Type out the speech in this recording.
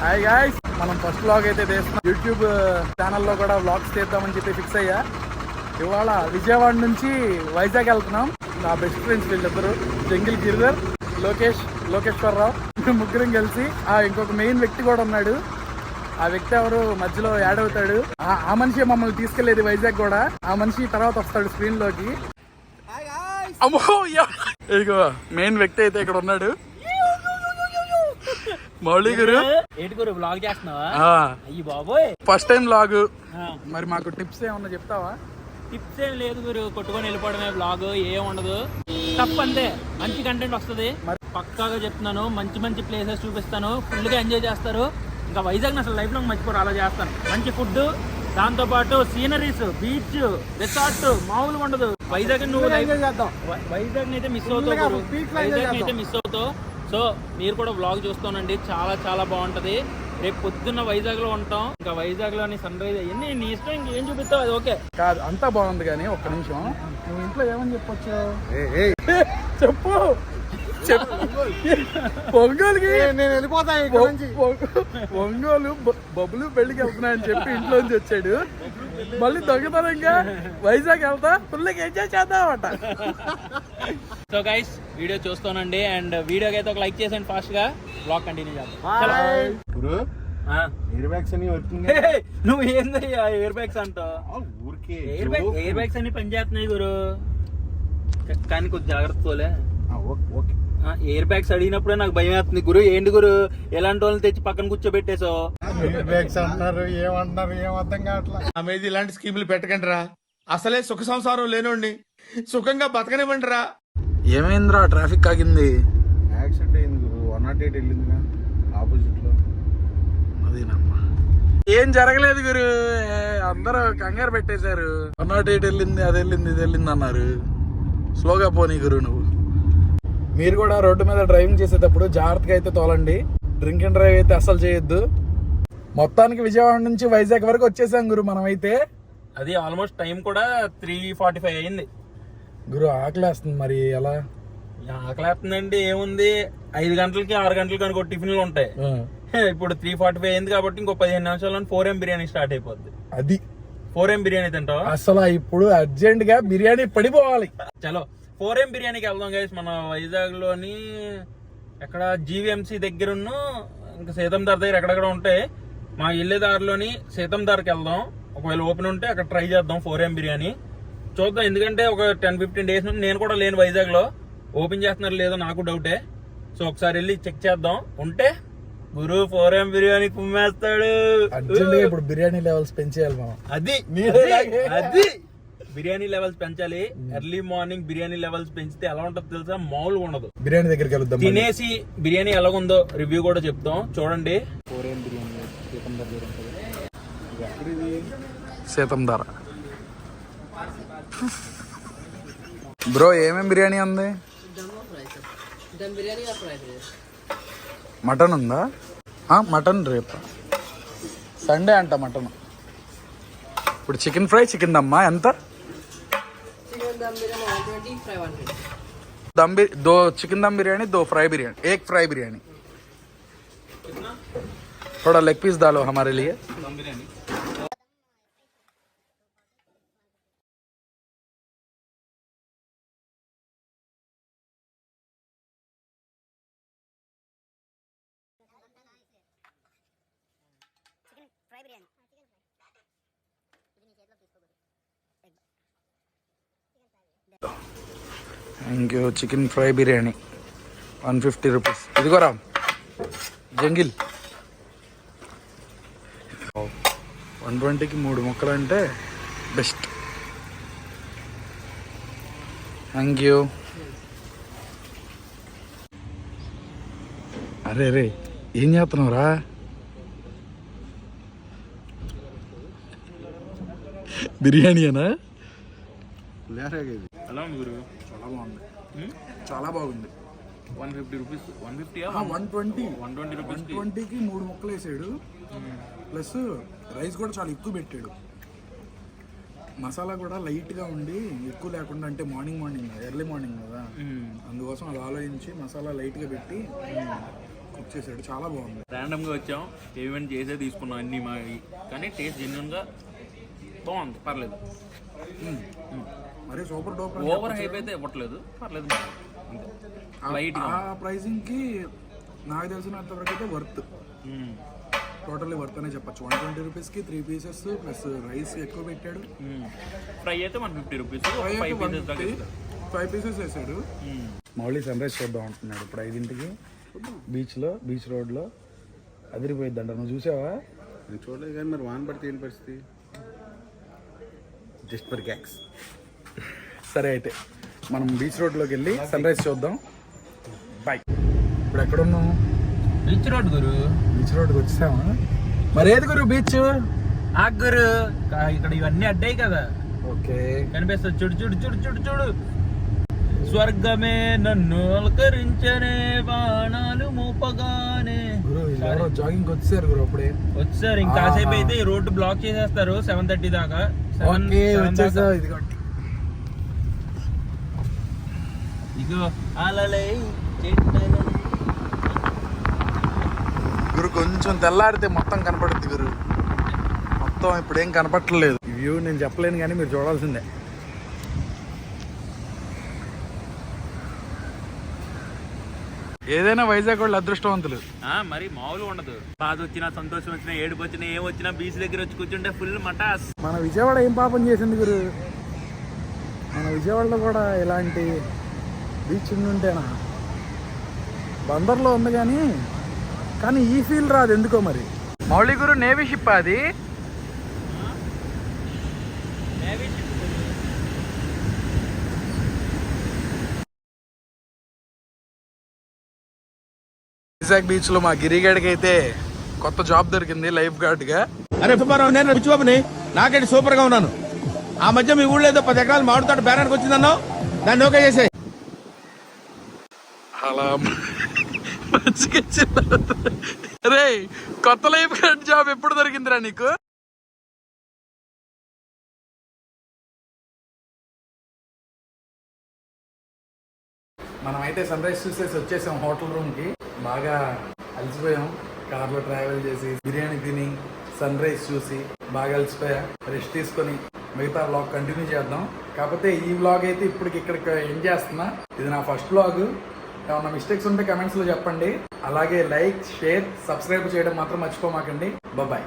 Hi guys మనం first vlog అయితే తీస్తున్నాం యూట్యూబ్ ఛానల్లో కూడా వ్లాగ్స్ తీద్దామని చెప్పి ఫిక్స్ అయ్యా. ఇవాళ విజయవాడ నుంచి వైజాగ్ వెళ్తున్నాం. నా బెస్ట్ ఫ్రెండ్స్ వీళ్ళిద్దరు. జంగిల్ గిరిధర్ లోకేష్ లోకేశ్వరరావు. ముగ్గురం కలిసి ఆ ఇంకొక మెయిన్ వ్యక్తి కూడా ఉన్నాడు. ఆ వ్యక్తి ఎవరు? మధ్యలో యాడ్ అవుతాడు. ఆ- మనిషి మమ్మల్ని తీసుకెళ్ళేది వైజాగ్ కూడా. ఆ మనిషి తర్వాత వస్తాడు స్క్రీన్లోకి. అమ్మో ఇదిగో మెయిన్ వ్యక్తి అయితే ఇక్కడ ఉన్నాడు. మౌళి గురు. బ్లాగ్ చేస్తున్నావా? ఆ, అయ్యి బాబోయ్. ఫస్ట్ టైం లాగు మరి మాకు టిప్స్ ఏమన్నా చెప్తావా? టిప్స్ ఏం లేదు గురు కొట్టుకొని వెళ్ళిపోవడమే బ్లాగ్ ఏం ఉండదు. తప్పు అంతే మంచి కంటెంట్ వస్తుంది. మరి- పక్కాగా చెప్తున్నాను మంచి మంచి ప్లేసెస్ చూపిస్తాను ఫుల్గా ఎంజాయ్ చేస్తారు. ఇంకా వైజాగ్ అసలు లైఫ్లో మర్చిపోరు అలా చేస్తాను. మంచి ఫుడ్ దాంతో పాటు సీనరీస్ బీచ్ రిసార్ట్ మామూలుగా ఉండదు. వైజాగ్ నువ్వు వైజాగ్ అయితే మిస్ అవుతావు. వైజాగ్ అయితే మిస్ అవుతావు. సో మీరు కూడా బ్లాగ్ చూస్తానండి. చాలా చాలా బాగుంటది. రేపు పొద్దున్న వైజాగ్లో ఉంటాం. ఇంకా వైజాగ్లోని సన్ రైజ్ అయ్యింది నీ ఇష్టం ఇంకేం చూపిస్తావు? అది ఓకే. కాదు అంతా బాగుంది కానీ ఒక్క నిమిషం. నువ్వు ఇంట్లో ఏమని చెప్పొచ్చు చెప్పు. చెప్పు. పొంగల్కి నేను వెళ్ళిపోతా పొ- పొ- ఒంగోలు బ- బబులు పెళ్ళికి వెళ్తున్నా అని చెప్పి ఇంట్లోంచి వచ్చాడు. మళ్ళీ దొంగతనంగా వైజాగ్ వెళ్తా ఫుల్గా ఎంజాయ్ చేద్దామట. సో గైస్ వీడియో చూస్తానండి. అండ్ వీడియోకి అయితే ఒక లైక్ చేసేయండి ఫాస్ట్గా. బ్లాగ్ కంటిన్యూ చేద్దాం. గురు ఆ. ఎయిర్ బ్యాగ్స్ అని వర్కింగ్ నువ్వు ఏందయ్యా ఎయిర్ బ్యాగ్స్ అంటావు? ఊరికే ఎయిర్ బ్యాగ్ ఎయిర్ బ్యాగ్స్ అన్ని పనిచేస్తున్నాయి గురు. కానీ కొంచెం జాగ్రత్త తోలే ఓకే. ఎయిర్ బ్యాగ్స్ అడిగినప్పుడే నాకు భయం వేస్తుంది. గురు ఏంటి గురు? ఎలాంటి వాళ్ళని తెచ్చి పక్కన కూర్చోబెట్టేసో ఎయిర్ బ్యాగ్స్ అంటున్నారు ఏమంటున్నారు ఏం అర్థం ఇలాంటి స్కీములు పెట్టకండి రా. అసలే సుఖ సంసారం లేనోడిని. సుఖంగా బతకనివ్వండి రా ఏమైందిరా? ట్రాఫిక్ ఆగింది. యాక్సిడెంట్ అయింది గురు. వన్ నాట్ ఎయిట్ వెళ్ళిందిగా ఆపోజిట్లో. అదేనమ్మా. ఏం జరగలేదు గురు. అందరూ కంగారు పెట్టేశారు. వన్ నాట్ ఎయిట్ వెళ్ళింది అది వెళ్ళింది ఇది వెళ్ళింది అన్నారు. స్లోగా పోనీ గురు నువ్వు. మీరు కూడా రోడ్డు మీద డ్రైవింగ్ చేసేటప్పుడు జాగ్రత్తగా అయితే తోలండి. డ్రింక్ అండ్ డ్రైవ్ అయితే అసలు చేయొద్దు. మొత్తానికి విజయవాడ నుంచి వైజాగ్ వరకు వచ్చేసాం గురు మనం అయితే అది ఆల్మోస్ట్ టైం కూడా త్రీ ఫార్టీ ఫైవ్ అయింది గురు ఆకలేస్తుంది మరి ఎలా? ఆకలేస్తుందండి ఏముంది? ఐదు గంటలకి ఆరు గంటలకి అనుకో టిఫిన్లు ఉంటాయి. ఇప్పుడు త్రీ ఫార్టీ ఫైవ్ అయింది కాబట్టి ఇంకో పదిహేను నిమిషాల్లో ఫోర్ ఎం బిర్యానీ స్టార్ట్ అయిపోద్ది. అది. ఫోర్ ఎం బిర్యానీ తింటావా? అసలు ఇప్పుడు అర్జెంట్గా బిర్యానీ పడిపోవాలి. చలో. ఫోర్ బిర్యానీకి వెళ్దాం గైస్ మన వైజాగ్లోని ఎక్కడ జీవీఎంసీ దగ్గర ఇంకా సీతం దార్ దగ్గర ఎక్కడెక్కడ ఉంటాయి. మా వెళ్ళే దారిలోని సీతం దార్కి వెళ్దాం. ఒకవేళ ఓపెన్ ఉంటే అక్కడ ట్రై చేద్దాం ఫోర్ బిర్యానీ. చూద్దాం. ఎందుకంటే ఒక టెన్ ఫిఫ్టీన్ డేస్ నుండి నేను కూడా లేను వైజాగ్లో ఓపెన్ చేస్తున్నారు లేదో నాకు డౌటే సో ఒకసారి వెళ్ళి చెక్ చేద్దాం. ఉంటే గురు ఫోర్ ఎం బిర్యానీ కుమ్మేస్తాడు. ఇప్పుడు బిర్యానీ లెవెల్స్ పెంచేయాలి మనం. అది. అది. బిర్యానీ లెవెల్స్ పెంచాలి. ఎర్లీ మార్నింగ్ బిర్యానీ లెవెల్స్ పెంచితే ఎలా ఉంటుందో తెలుసా? మామూలుగా ఉండదు. బిర్యానీ దగ్గరికి వెళ్దాం. తినేసి బిర్యానీ ఎలాగుందో రివ్యూ కూడా చెప్తాం. చూడండి. సీతం ధర బ్రో ఏమేం బిర్యానీ ఉంది? మటన్ ఉందా? ఆ, మటన్ రేపు. సండే అంట మటన్. ఇప్పుడు చికెన్ ఫ్రై చికెన్ దమ్మా? ఎంత? दम दो चिकन दम बिरयानी दो फ्राई बिरयानी एक फ्राई बिरयानी। थोड़ा लेग पीस डालो हमारे लिए। ఇంకో chicken fry biryani. One fifty rupees. ఇదిగోరా జంగిల్. వన్ ట్వంటీకి మూడు ముక్కలు అంటే బెస్ట్. Thank you. అరే రే ఏం చేస్తున్నావురా బిర్యానీనా ఎలా ఉంది గురు? చాలా బాగుంది. చాలా బాగుంది. One fifty rupees one fifty one twenty. One twenty rupees ట్వంటీకి మూడు ముక్కలు వేసాడు. ప్లస్ రైస్ కూడా చాలా ఎక్కువ పెట్టాడు. మసాలా కూడా లైట్గా ఉండి ఎక్కువ లేకుండా అంటే మార్నింగ్ మార్నింగ్ ఎర్లీ మార్నింగ్ కదా. అందుకోసం అది ఆలోచించి మసాలా లైట్గా పెట్టి కుక్ చేశాడు. చాలా బాగుంది. ర్యాండమ్గా వచ్చాం. ఈవెంట్ చేసే తీసుకున్నాం అన్ని మా కానీ టేస్ట్ జెన్యున్గా బాగుంది. పర్లేదు. మరి సూపర్ డోప్ ఓవర్ హైప్ అయితే ఇవ్వట్లేదు. పర్లేదు. అంతే లైట్ ఆ ప్రైసింగ్కి నాకు తెలిసినంత వరకు అయితే వర్త్. టోటల్లీ వర్త్ అనే చెప్పొచ్చు. వన్ ట్వంటీ రూపీస్కి త్రీ పీసెస్ ప్లస్ రైస్ ఎక్కువ పెట్టాడు. ఫ్రై అయితే one fifty rupees. Five pieces దాకా 150, ఇస్తారు. ఫైవ్ పీసెస్ వేసాడు. మ్మ్. మౌళి సన్ రైజ్ చూద్దాం అంటున్నాడు. ఇప్పుడు ఐదింటికి బీచ్లో బీచ్ రోడ్లో అదిరిపోయిద్దంట నువ్వు చూసావా? నేను చూడలేదు కానీ మరి వాన్ పడితే ఏంటి పరిస్థితి? జస్ట్ ఫర్ గ్యాక్స్ సరే అయితే మనం బీచ్ రోడ్లోకి వెళ్ళి సన్ రైజ్ చూద్దాం. బాయ్ ఇప్పుడు ఎక్కడున్నాం బీచ్ రోడ్ గురు. బీచ్ రోడ్కి వచ్చామా మరి ఏది గురు బీచ్ ఆ గురు. ఇక్కడ ఇవన్నీ అడ్డాయి కదా. ఓకే. కనిపిస్తుంది. చూడు చూడు చూడు చూడు చూడు. స్వర్గమే నన్ను అలకరించనే బాణాలు మోపగానే. జాగింగ్ వచ్చారు గురు అప్పుడే. వచ్చారు ఇంకా కాసేపు అయితే ఈ రోడ్డు బ్లాక్ చేసేస్తారు. సెవెన్ థర్టీ దాకా. సెవెన్ ఓకే వచ్చేసా ఇదిగోండి ఇగో. గురు కొంచెం తెల్లారితే మొత్తం కనపడుద్ది గురు. మొత్తం ఇప్పుడు ఏం కనపట్టలేదు. ఈ వ్యూ నేను చెప్పలేను కానీ మీరు చూడాల్సిందే. ఏదైనా వైజాగ్ వాళ్ళు అదృష్టవంతులు. ఆ, మరి మామూలు ఉండదు. బాధ వచ్చినా సంతోషం వచ్చినా ఏడుపు వచ్చినా ఏం వచ్చినా బీచ్ దగ్గర వచ్చి కూర్చుంటే ఫుల్ మటాస్. మన విజయవాడ ఏం పాపం చేసింది గురు? మన విజయవాడలో కూడా ఇలాంటి బీచ్ ఉండుంటేనా బందర్లో ఉంది కానీ కానీ ఈ ఫీల్ రాదు ఎందుకో మరి. మౌళి గురు నేవీ షిప్ అది? వైజాగ్ బీచ్లో మా గిరిగాడికి అయితే కొత్త జాబ్ దొరికింది లైఫ్ గార్డ్గా అరే సుబ్బారావు నేను రుచిబాబుని నాకేంటి సూపర్గా ఉన్నాను. ఆ మధ్య మీ ఊళ్ళో ఏదో పది ఎకరాలు మామిడితోట బేరానికి వచ్చిందన్నావు? దాన్ని ఓకే చేసే అలా మంచిగా రే కొత్త లైఫ్ గార్డ్ జాబ్ ఎప్పుడు దొరికిందిరా నీకు? మనం అయితే సన్ రైజ్ చూసేసి వచ్చేసాం హోటల్ రూమ్కి. బాగా అలసిపోయాం. కార్లో ట్రావెల్ చేసి బిర్యానీ తిని సన్ రైజ్ చూసి బాగా అలసిపోయా. రెస్ట్ తీసుకొని మిగతా వ్లాగ్ కంటిన్యూ చేద్దాం. కాకపోతే ఈ వ్లాగ్ అయితే ఇప్పటికి ఇక్కడికి ఎండ్ చేస్తున్నా. ఇది నా ఫస్ట్ వ్లాగ్ ఏమన్నా మిస్టేక్స్ ఉంటే కమెంట్స్లో చెప్పండి. అలాగే లైక్ షేర్ సబ్స్క్రైబ్ చేయడం మాత్రం మర్చిపోమాకండి. బాయ్